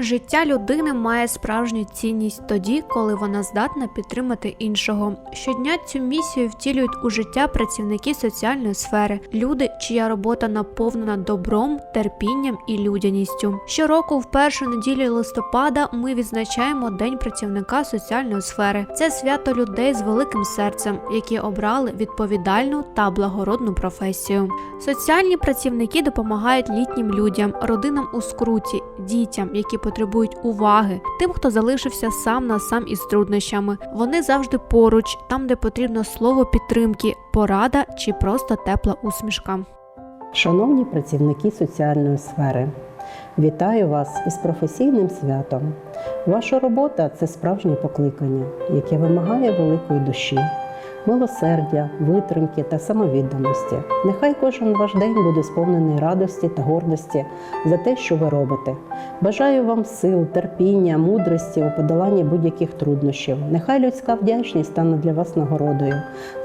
Життя людини має справжню цінність тоді, коли вона здатна підтримати іншого. Щодня цю місію втілюють у життя працівники соціальної сфери, люди, чия робота наповнена добром, терпінням і людяністю. Щороку, в першу неділю листопада, ми відзначаємо День працівника соціальної сфери. Це свято людей з великим серцем, які обрали відповідальну та благородну професію. Соціальні працівники допомагають літнім людям, родинам у скруті, дітям, які потребують уваги, тим, хто залишився сам на сам із труднощами. Вони завжди поруч, там, де потрібно слово підтримки, порада чи просто тепла усмішка. Шановні працівники соціальної сфери, вітаю вас із професійним святом. Ваша робота це справжнє покликання, яке вимагає великої душі, милосердя, витримки та самовідданості. Нехай кожен ваш день буде сповнений радості та гордості за те, що ви робите. Бажаю вам сил, терпіння, мудрості у подоланні будь-яких труднощів. Нехай людська вдячність стане для вас нагородою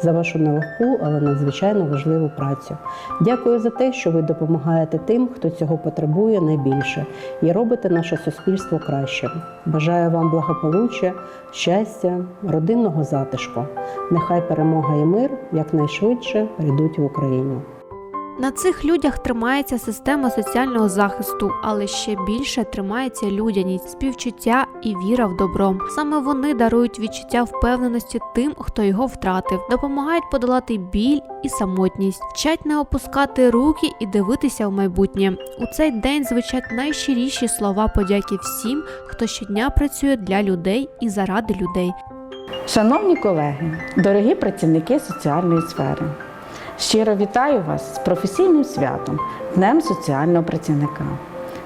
за вашу нелегку, але надзвичайно важливу працю. Дякую за те, що ви допомагаєте тим, хто цього потребує найбільше, і робите наше суспільство кращим. Бажаю вам благополуччя, щастя, родинного затишку. Нехай перемога і мир якнайшвидше прийдуть в Україну. На цих людях тримається система соціального захисту, але ще більше тримається людяність, співчуття і віра в добро. Саме вони дарують відчуття впевненості тим, хто його втратив, допомагають подолати біль і самотність, вчать не опускати руки і дивитися в майбутнє. У цей день звучать найщиріші слова подяки всім, хто щодня працює для людей і заради людей. Шановні колеги, дорогі працівники соціальної сфери, щиро вітаю вас з професійним святом, Днем соціального працівника.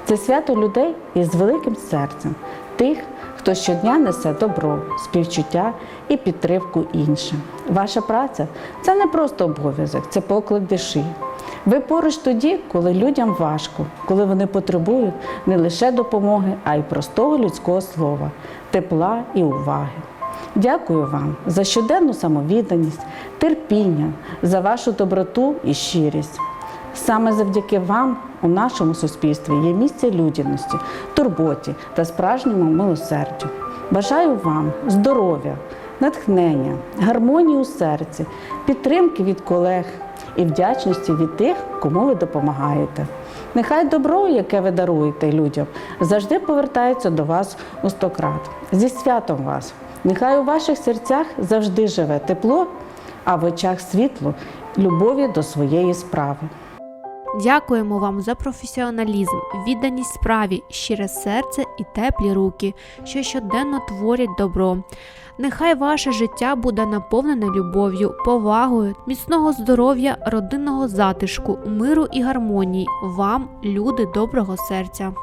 Це свято людей із великим серцем, тих, хто щодня несе добро, співчуття і підтримку іншим. Ваша праця це не просто обов'язок, це поклик душі. Ви поруч тоді, коли людям важко, коли вони потребують не лише допомоги, а й простого людського слова, тепла і уваги. Дякую вам за щоденну самовідданість, терпіння, за вашу доброту і щирість. Саме завдяки вам у нашому суспільстві є місце людяності, турботі та справжньому милосердю. Бажаю вам здоров'я, натхнення, гармонії у серці, підтримки від колег і вдячності від тих, кому ви допомагаєте. Нехай добро, яке ви даруєте людям, завжди повертається до вас у стократ. Зі святом вас! Нехай у ваших серцях завжди живе тепло, а в очах світло, любові до своєї справи. Дякуємо вам за професіоналізм, відданість справі, щире серце і теплі руки, що щоденно творять добро. Нехай ваше життя буде наповнене любов'ю, повагою, міцного здоров'я, родинного затишку, миру і гармонії. Вам, люди доброго серця.